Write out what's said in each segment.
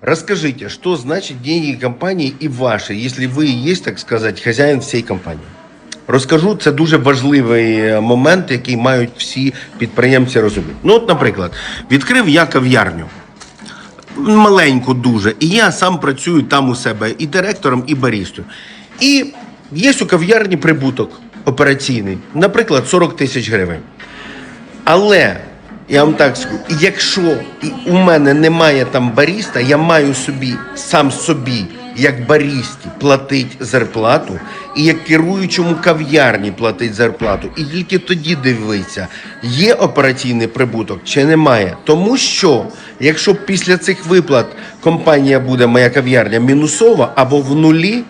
Расскажите, что значит деньги компании и ваши, если вы и есть, так сказать, хозяин всей компанії? Розкажу, це дуже важливий е, момент, який мають всі підприємці розуміти. Ну, от, наприклад, відкрив я кав'ярню. Маленьку дуже. І я сам працюю там у себе і директором, і барістою. І є у кав'ярні прибуток операційний, наприклад, 40 тисяч гривень. Але я вам так скажу, якщо у мене немає там баріста, я маю собі сам собі, як барісті, платить зарплату, і як керуючому кав'ярні платить зарплату. І тільки тоді дивиться, є операційний прибуток чи немає. Тому що якщо після цих виплат компанія буде моя кав'ярня мінусова або в нулі.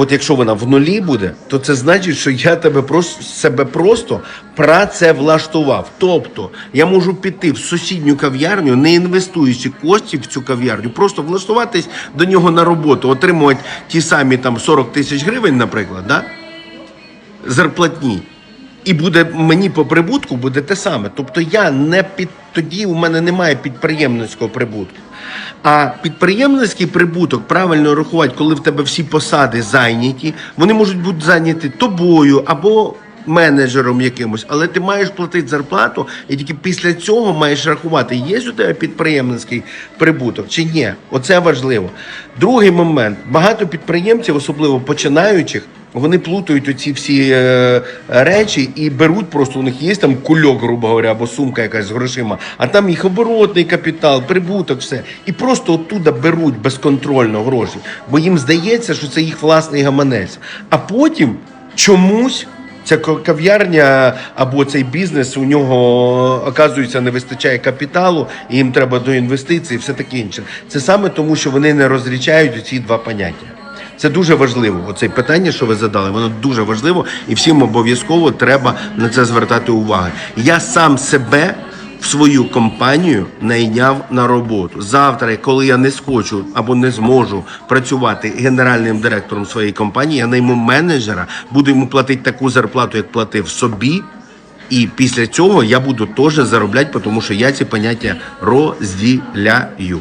От якщо вона в нулі буде, то це значить, що я тебе просто себе просто працевлаштував. Тобто я можу піти в сусідню кав'ярню, не інвестуючи коштів в цю кав'ярню, просто влаштуватись до нього на роботу, отримувати ті самі там 40 тисяч гривень, наприклад, да? зарплатні. І буде мені по прибутку буде те саме. Тобто я не під тоді у мене немає підприємницького прибутку. А підприємницький прибуток правильно рахувати, коли в тебе всі посади зайняті, вони можуть бути зайняті тобою або менеджером якимось, але ти маєш платити зарплату, і тільки після цього маєш рахувати, є у тебе підприємницький прибуток чи ні. Оце важливо. Другий момент: багато підприємців, особливо починаючих. Вони плутають оці всі е, речі і беруть просто у них є там кульок, грубо говоря, або сумка якась з грошима, а там їх оборотний капітал, прибуток, все. І просто оттуда беруть безконтрольно гроші, бо їм здається, що це їх власний гаманець. А потім чомусь. Ця кав'ярня або цей бізнес у нього оказується не вистачає капіталу, і їм треба до інвестицій, все таке інше. Це саме тому, що вони не розрічають ці два поняття. Це дуже важливо. Оце питання, що ви задали, воно дуже важливо, і всім обов'язково треба на це звертати увагу. Я сам себе в свою компанію найняв на роботу. Завтра, коли я не схочу або не зможу працювати генеральним директором своєї компанії, я найму менеджера, буду йому платити таку зарплату, як платив собі. І після цього я буду теж заробляти, тому що я ці поняття розділяю.